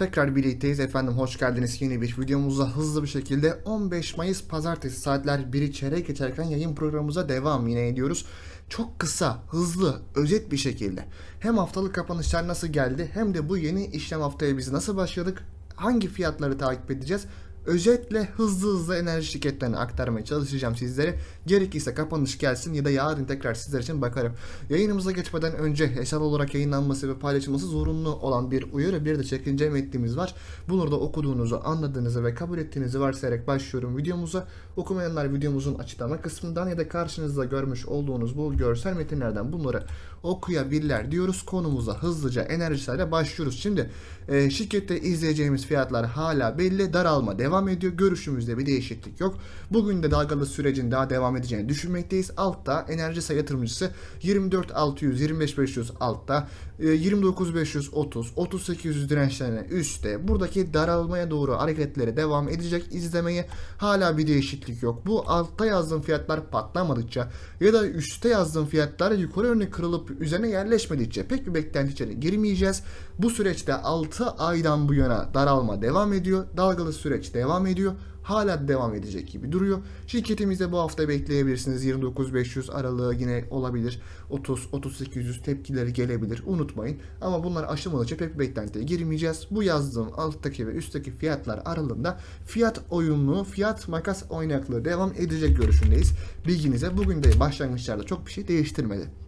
Tekrar birlikteyiz. Efendim hoş geldiniz. Yeni bir videomuza hızlı bir şekilde 15 Mayıs pazartesi saatler 1'i çeyrek geçerken yayın programımıza devam. Yine ediyoruz. Çok kısa, hızlı, özet bir şekilde. Hem haftalık kapanışlar nasıl geldi hem de bu yeni işlem haftaya biz nasıl başladık, hangi fiyatları takip edeceğiz özetle hızlı hızlı enerji şirketlerini aktarmaya çalışacağım sizlere. Gerekirse kapanış gelsin ya da yarın tekrar sizler için bakarım. Yayınımıza geçmeden önce hesap olarak yayınlanması ve paylaşılması zorunlu olan bir uyarı bir de çekince metnimiz var. Bunları da okuduğunuzu, anladığınızı ve kabul ettiğinizi varsayarak başlıyorum videomuza. Okumayanlar videomuzun açıklama kısmından ya da karşınızda görmüş olduğunuz bu görsel metinlerden bunları okuyabilirler diyoruz. Konumuza hızlıca enerjilerle başlıyoruz. Şimdi e, şirkette izleyeceğimiz fiyatlar hala belli. Daralma devam ediyor. Görüşümüzde bir değişiklik yok. Bugün de dalgalı sürecin daha devam edeceğini düşünmekteyiz. Altta enerji sayı yatırımcısı 24600 25500 altta e, 29530 30800 dirençlerine üstte. Buradaki daralmaya doğru hareketleri devam edecek izlemeye hala bir değişiklik yok. Bu altta yazdığım fiyatlar patlamadıkça ya da üstte yazdığım fiyatlar yukarı yönlü kırılıp üzerine yerleşmedikçe pek bir beklenti içeri girmeyeceğiz. Bu süreçte 6 aydan bu yana daralma devam ediyor. Dalgalı süreç devam ediyor. Hala devam edecek gibi duruyor. Şirketimizde bu hafta bekleyebilirsiniz. 29.500 aralığı yine olabilir. 30 3800 tepkileri gelebilir. Unutmayın. Ama bunlar aşamadıkça pek beklentiye girmeyeceğiz. Bu yazdığım alttaki ve üstteki fiyatlar aralığında fiyat oyunluğu, fiyat makas oynaklığı devam edecek görüşündeyiz. Bilginize bugün de başlangıçlarda çok bir şey değiştirmedi.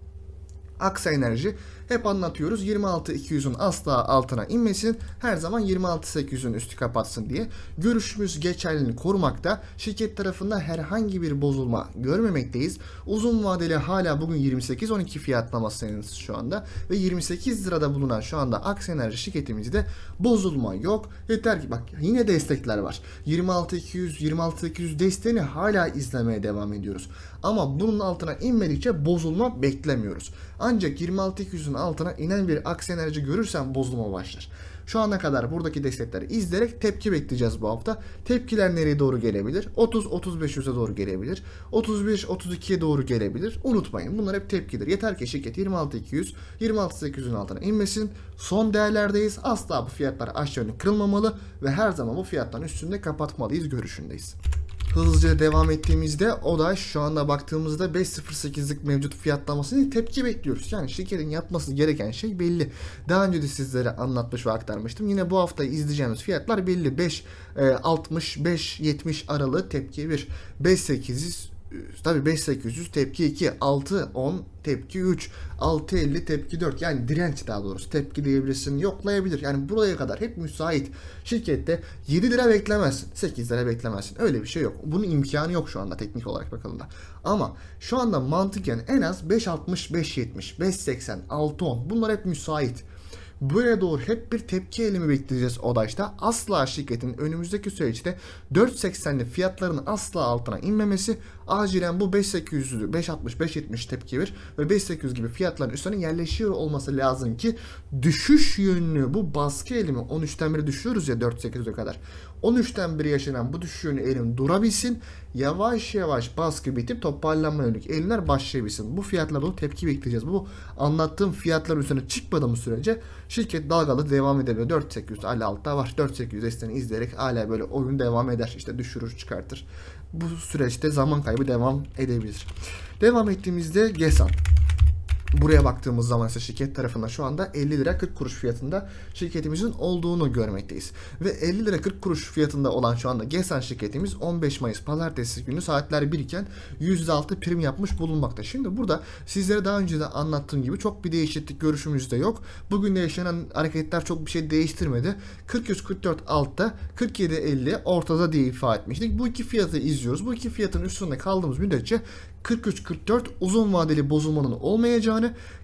Aksa Enerji hep anlatıyoruz 26.200'ün asla altına inmesin her zaman 26.800'ün üstü kapatsın diye. Görüşümüz geçerliliğini korumakta şirket tarafında herhangi bir bozulma görmemekteyiz. Uzun vadeli hala bugün 28.12 fiyatlamasındayız şu anda ve 28 lirada bulunan şu anda Aksa Enerji şirketimizde bozulma yok. Yeter ki bak yine destekler var. 26.200 26.800 desteğini hala izlemeye devam ediyoruz. Ama bunun altına inmedikçe bozulma beklemiyoruz. Ancak 26.200'ün altına inen bir aksi enerji görürsem bozulma başlar. Şu ana kadar buradaki destekleri izleyerek tepki bekleyeceğiz bu hafta. Tepkiler nereye doğru gelebilir? 30-35'e doğru gelebilir. 31-32'ye doğru gelebilir. Unutmayın bunlar hep tepkidir. Yeter ki şirket 26.200, 26.800'ün altına inmesin. Son değerlerdeyiz. Asla bu fiyatlar aşağı yönlü kırılmamalı ve her zaman bu fiyattan üstünde kapatmalıyız görüşündeyiz. Hızlıca devam ettiğimizde o da şu anda baktığımızda 5.08'lik mevcut fiyatlamasını tepki bekliyoruz. Yani şirketin yapması gereken şey belli. Daha önce de sizlere anlatmış ve aktarmıştım. Yine bu hafta izleyeceğimiz fiyatlar belli. 5 e, 60 5 70 aralığı tepki 1. 5.800 tabi 5800 tepki 2, 6 10 tepki 3, 6 50 tepki 4 yani direnç daha doğrusu tepki diyebilirsin yoklayabilir. Yani buraya kadar hep müsait. Şirkette 7 lira beklemezsin, 8 lira beklemezsin. Öyle bir şey yok. Bunun imkanı yok şu anda teknik olarak bakıldığında. Ama şu anda mantıken en az 5.60, 5.70, 5.80, 6.10 bunlar hep müsait. Buraya doğru hep bir tepki eğilimi bekleyeceğiz ODAŞ'ta. Asla şirketin önümüzdeki süreçte 4.80'li fiyatların asla altına inmemesi acilen bu 5.800'ü 5.60 5.70 tepki ver ve 5.800 gibi fiyatların üstüne yerleşiyor olması lazım ki düşüş yönlü bu baskı eğilimi 13'ten beri düşüyoruz ya 4.800'e kadar. 13'ten beri yaşanan bu düşüş yönlü eğilim durabilsin. Yavaş yavaş baskı bitip toparlanma yönelik eğilimler başlayabilsin. Bu fiyatlara doğru tepki bekleyeceğiz. Bu anlattığım fiyatların üstüne çıkmadığımız sürece şirket dalgalı devam edebilir. 4800 hala altta var. 4800 desteğini izleyerek hala böyle oyun devam eder. İşte düşürür çıkartır. Bu süreçte zaman kaybı devam edebilir. Devam ettiğimizde GESAN. Buraya baktığımız zaman ise şirket tarafında şu anda 50 lira 40 kuruş fiyatında şirketimizin olduğunu görmekteyiz. Ve 50 lira 40 kuruş fiyatında olan şu anda GESAN şirketimiz 15 Mayıs pazartesi günü saatler 1 iken %6 prim yapmış bulunmakta. Şimdi burada sizlere daha önce de anlattığım gibi çok bir değişiklik görüşümüzde yok. Bugün de yaşanan hareketler çok bir şey değiştirmedi. 43-44 altta 47-50 ortada diye ifade etmiştik. Bu iki fiyatı izliyoruz. Bu iki fiyatın üstünde kaldığımız müddetçe 43-44 uzun vadeli bozulmanın olmayacağını,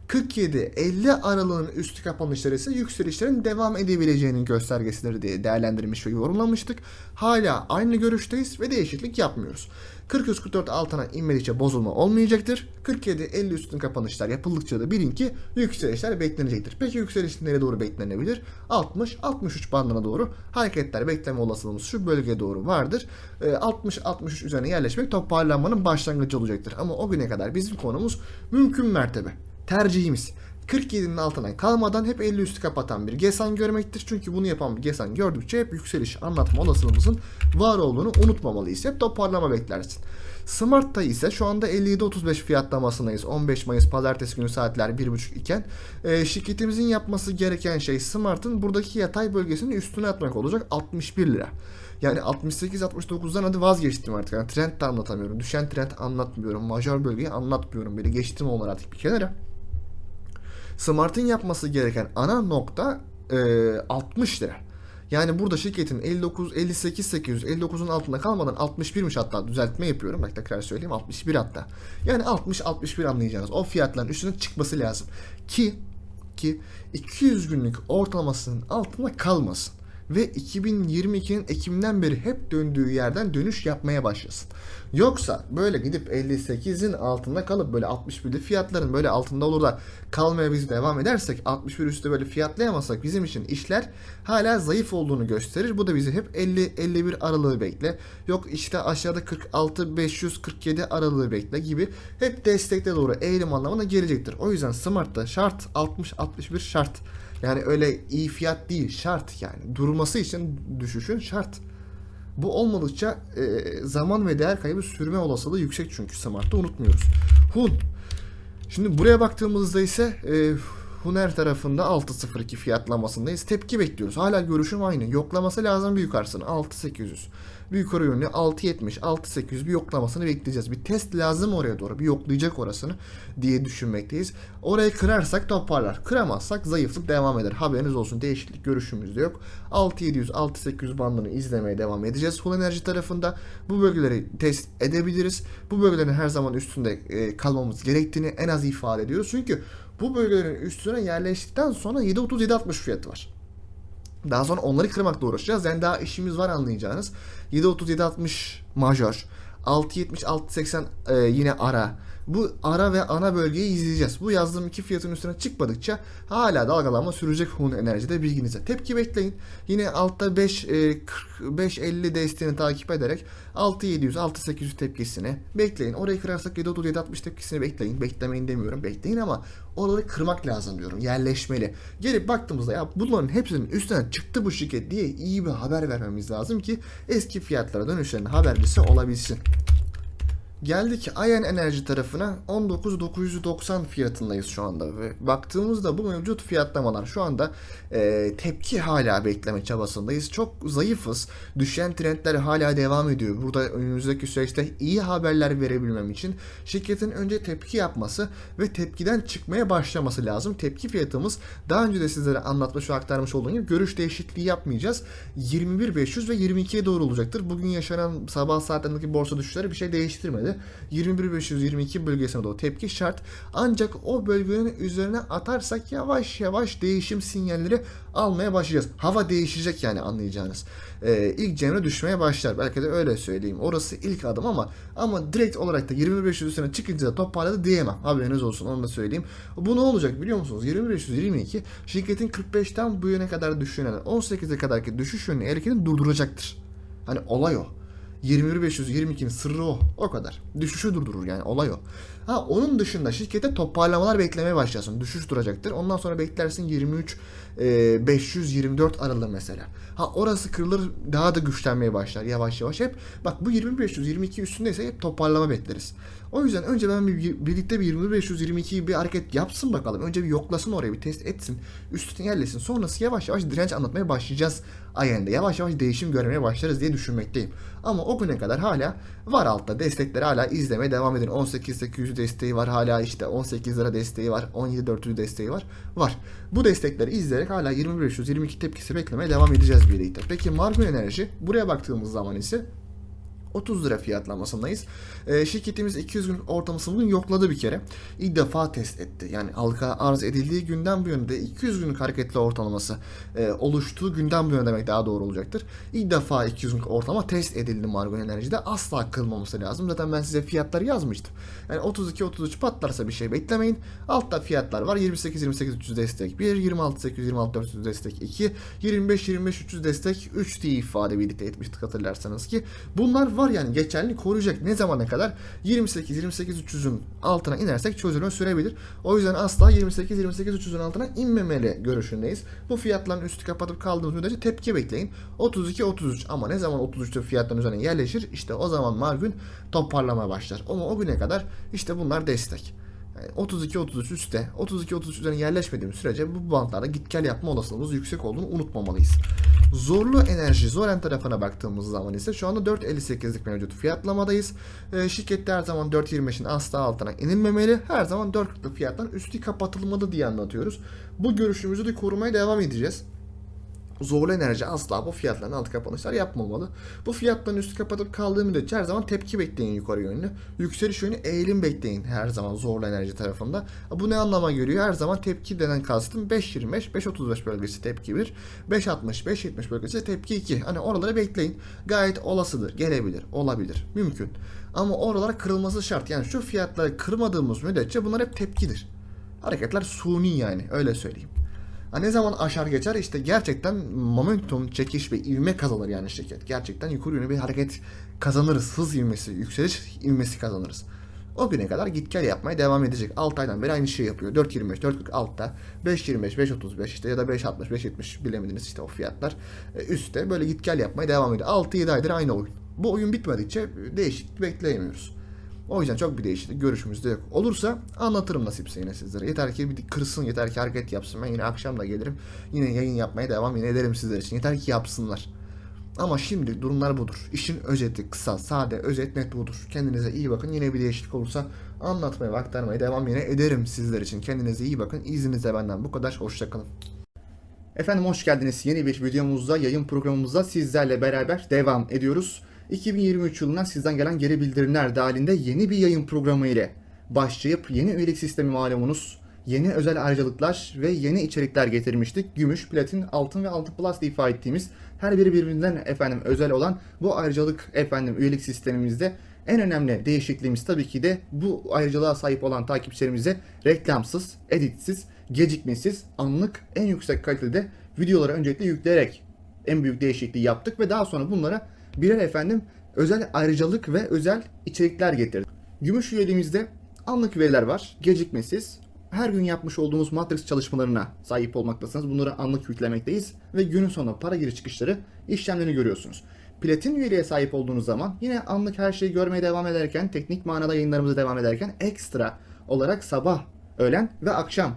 47-50 aralığının üstü kapanışları ise yükselişlerin devam edebileceğinin göstergesidir diye değerlendirmiş ve yorumlamıştık. Hala aynı görüşteyiz ve değişiklik yapmıyoruz. 43-44 altına inmedikçe bozulma olmayacaktır. 47-50 üstün kapanışlar yapıldıkça da bilin ki yükselişler beklenecektir. Peki yükseliş nereye doğru beklenebilir? 60-63 bandına doğru hareketler bekleme olasılığımız şu bölgeye doğru vardır. 60-63 üzerine yerleşmek toparlanmanın başlangıcı olacaktır. Ama o güne kadar bizim konumuz mümkün mertebe tercihimiz 47'nin altına kalmadan hep 50 üstü kapatan bir GESAN görmektir. Çünkü bunu yapan bir GESAN gördükçe hep yükseliş anlatma olasılığımızın var olduğunu unutmamalıyız. Hep toparlama beklersin. Smart'ta ise şu anda 57.35 fiyatlamasındayız. 15 Mayıs pazartesi günü saatler 1.30 iken. E, şirketimizin yapması gereken şey Smart'ın buradaki yatay bölgesinin üstüne atmak olacak 61 lira. Yani 68-69'dan hadi vazgeçtim artık. Yani trend de anlatamıyorum. Düşen trend anlatmıyorum. Majör bölgeyi anlatmıyorum. Bile geçtim onlar artık bir kenara. Smart'ın yapması gereken ana nokta e, 60 lira. Yani burada şirketin 59, 58, 800, 59'un altında kalmadan 61'miş hatta düzeltme yapıyorum. Bak tekrar söyleyeyim 61 hatta. Yani 60, 61 anlayacağınız o fiyatların üstüne çıkması lazım. Ki ki 200 günlük ortalamasının altında kalmasın ve 2022'nin Ekim'den beri hep döndüğü yerden dönüş yapmaya başlasın. Yoksa böyle gidip 58'in altında kalıp böyle 61'li fiyatların böyle altında olur da kalmaya biz devam edersek 61 üstü böyle fiyatlayamazsak bizim için işler hala zayıf olduğunu gösterir. Bu da bizi hep 50-51 aralığı bekle. Yok işte aşağıda 46-547 aralığı bekle gibi hep destekte doğru eğilim anlamına gelecektir. O yüzden Smart'ta şart 60-61 şart. Yani öyle iyi fiyat değil şart yani. Durması için düşüşün şart. Bu olmadıkça e, zaman ve değer kaybı sürme olasılığı yüksek çünkü Smart'ta unutmuyoruz. Hun. Şimdi buraya baktığımızda ise e, Huner tarafında 6.02 fiyatlamasındayız. Tepki bekliyoruz. Hala görüşüm aynı. Yoklaması lazım bir yukarısını. 6.800. Bir yukarı yönlü 6.70, 6.800 bir yoklamasını bekleyeceğiz. Bir test lazım oraya doğru. Bir yoklayacak orasını diye düşünmekteyiz. Orayı kırarsak toparlar. Kıramazsak zayıflık devam eder. Haberiniz olsun. Değişiklik görüşümüz de yok. 6.700, 6.800 bandını izlemeye devam edeceğiz. Full enerji tarafında bu bölgeleri test edebiliriz. Bu bölgelerin her zaman üstünde e, kalmamız gerektiğini en az ifade ediyoruz. Çünkü bu bölgelerin üstüne yerleştikten sonra 7.30-7.60 fiyatı var. Daha sonra onları kırmakla uğraşacağız. Yani daha işimiz var anlayacağınız. 7.30-7.60 majör. 6.70-6.80 e, yine ara. Bu ara ve ana bölgeyi izleyeceğiz. Bu yazdığım iki fiyatın üstüne çıkmadıkça hala dalgalanma sürecek Hun Enerji'de bilginize. Tepki bekleyin. Yine altta 5 e, 45 50 desteğini takip ederek 6700 6800 tepkisini bekleyin. Orayı kırarsak 730 760 tepkisini bekleyin. Beklemeyin demiyorum. Bekleyin ama oraları kırmak lazım diyorum. Yerleşmeli. Gelip baktığımızda ya bunların hepsinin üstüne çıktı bu şirket diye iyi bir haber vermemiz lazım ki eski fiyatlara dönüşlerin habercisi olabilsin. Geldik Ayen Enerji tarafına 19.990 fiyatındayız şu anda ve baktığımızda bu mevcut fiyatlamalar şu anda e, tepki hala bekleme çabasındayız. Çok zayıfız. Düşen trendler hala devam ediyor. Burada önümüzdeki süreçte iyi haberler verebilmem için şirketin önce tepki yapması ve tepkiden çıkmaya başlaması lazım. Tepki fiyatımız daha önce de sizlere anlatmış ve aktarmış olduğum gibi görüş değişikliği yapmayacağız. 21.500 ve 22'ye doğru olacaktır. Bugün yaşanan sabah saatlerindeki borsa düşüşleri bir şey değiştirmedi. 21.522 bölgesine doğru tepki şart. Ancak o bölgenin üzerine atarsak yavaş yavaş değişim sinyalleri almaya başlayacağız. Hava değişecek yani anlayacağınız. Ee, ilk cemre düşmeye başlar. Belki de öyle söyleyeyim. Orası ilk adım ama ama direkt olarak da 2500 üstüne çıkınca da toparladı diyemem. Haberiniz olsun onu da söyleyeyim. Bu ne olacak biliyor musunuz? 2522 şirketin 45'ten bu yöne kadar düşüşüne 18'e kadarki düşüş yönünü hareketini durduracaktır. Hani olay o. 21522'nin sırrı o. O kadar. Düşüşü durdurur yani olay o. Ha onun dışında şirkete toparlamalar beklemeye başlasın. Düşüş duracaktır. Ondan sonra beklersin 23 e, 524 aralığı mesela. Ha orası kırılır daha da güçlenmeye başlar yavaş yavaş hep. Bak bu 20522 üstündeyse hep toparlama bekleriz. O yüzden önce ben bir, birlikte bir 20522'yi bir hareket yapsın bakalım. Önce bir yoklasın oraya bir test etsin. Üstüne yerleşsin. Sonrası yavaş yavaş direnç anlatmaya başlayacağız ayında. Yavaş yavaş değişim görmeye başlarız diye düşünmekteyim. Ama o güne kadar hala var altta destekleri hala izlemeye devam edin. 18.800 desteği var hala işte 18 lira desteği var. 17.400 desteği var. Var. Bu destekleri izleyerek hala 2522 tepkisi beklemeye devam edeceğiz birlikte. Peki Margun Enerji buraya baktığımız zaman ise 30 lira fiyatlamasındayız. E, şirketimiz 200 gün ortalamasını yokladı bir kere. İlk defa test etti. Yani halka arz edildiği günden bu yönde 200 günlük hareketli ortalaması e, oluştuğu günden bu yana demek daha doğru olacaktır. İlk defa 200 günlük ortalama test edildi Margon Enerji'de. Asla kılmaması lazım. Zaten ben size fiyatları yazmıştım. Yani 32-33 patlarsa bir şey beklemeyin. Altta fiyatlar var. 28-28-300 destek 1, 26-800-26-400 destek 2, 25-25-300 destek 3 diye ifade birlikte etmiştik hatırlarsanız ki. Bunlar var yani geçerli koruyacak. Ne zamana kadar? 28-28-300'ün altına inersek çözülme sürebilir. O yüzden asla 28-28-300'ün altına inmemeli görüşündeyiz. Bu fiyatların üstü kapatıp kaldığımız müddetçe tepki bekleyin. 32-33 ama ne zaman 33'te fiyatların üzerine yerleşir? İşte o zaman Margün toparlama başlar. Ama o güne kadar işte bunlar destek. Yani 32-33 üstte, 32-33 üzerine yerleşmediğimiz sürece bu bantlarda git gel yapma olasılığımız yüksek olduğunu unutmamalıyız. Zorlu enerji, Zoren tarafına baktığımız zaman ise şu anda 4.58'lik mevcut fiyatlamadayız. Ee, şirkette her zaman 4.25'in asla altına inilmemeli. Her zaman 4.40'lık fiyattan üstü kapatılmalı diye anlatıyoruz. Bu görüşümüzü de korumaya devam edeceğiz. Zorlu enerji asla bu fiyatların altı kapanışlar yapmamalı. Bu fiyatların üstü kapatıp kaldığı müddetçe her zaman tepki bekleyin yukarı yönlü. Yükseliş yönü eğilim bekleyin her zaman zorlu enerji tarafında. Bu ne anlama geliyor? Her zaman tepki denen kastım 5.25, 5.35 bölgesi tepki 1, 5.60, 5.70 bölgesi tepki 2. Hani oraları bekleyin. Gayet olasıdır, gelebilir, olabilir, mümkün. Ama oralar kırılması şart. Yani şu fiyatları kırmadığımız müddetçe bunlar hep tepkidir. Hareketler suni yani öyle söyleyeyim. Ne zaman aşar geçer işte gerçekten momentum, çekiş ve ivme kazanır yani şirket. Gerçekten yukarı yönlü bir hareket kazanırız. Hız ivmesi, yükseliş ivmesi kazanırız. O güne kadar git gel yapmaya devam edecek. 6 aydan beri aynı şeyi yapıyor. 4.25, 4.40 altta, 5.25, 5.35 işte ya da 5.60, 5.70 bilemediniz işte o fiyatlar. E, üstte böyle git gel yapmaya devam ediyor. 6-7 aydır aynı oyun. Bu oyun bitmedikçe değişiklik bekleyemiyoruz. O yüzden çok bir değişiklik görüşümüz de yok. Olursa anlatırım nasipse yine sizlere. Yeter ki bir kırsın, yeter ki hareket yapsın. Ben yine akşam da gelirim. Yine yayın yapmaya devam yine ederim sizler için. Yeter ki yapsınlar. Ama şimdi durumlar budur. İşin özeti kısa, sade, özet net budur. Kendinize iyi bakın. Yine bir değişiklik olursa anlatmaya ve aktarmaya devam yine ederim sizler için. Kendinize iyi bakın. İzninizle benden bu kadar. Hoşçakalın. Efendim hoş geldiniz. Yeni bir videomuzda, yayın programımızda sizlerle beraber devam ediyoruz. 2023 yılından sizden gelen geri bildirimler dahilinde yeni bir yayın programı ile başlayıp yeni üyelik sistemi malumunuz, yeni özel ayrıcalıklar ve yeni içerikler getirmiştik. Gümüş, platin, altın ve altın plus diye ifade ettiğimiz her biri birbirinden efendim özel olan bu ayrıcalık efendim üyelik sistemimizde en önemli değişikliğimiz tabii ki de bu ayrıcalığa sahip olan takipçilerimize reklamsız, editsiz, gecikmesiz, anlık, en yüksek kalitede videoları öncelikle yükleyerek en büyük değişikliği yaptık ve daha sonra bunlara birer efendim özel ayrıcalık ve özel içerikler getirdik. Gümüş üyeliğimizde anlık veriler var, gecikmesiz. Her gün yapmış olduğumuz Matrix çalışmalarına sahip olmaktasınız. Bunları anlık yüklemekteyiz ve günün sonunda para giriş çıkışları işlemlerini görüyorsunuz. Platin üyeliğe sahip olduğunuz zaman yine anlık her şeyi görmeye devam ederken, teknik manada yayınlarımıza devam ederken ekstra olarak sabah, öğlen ve akşam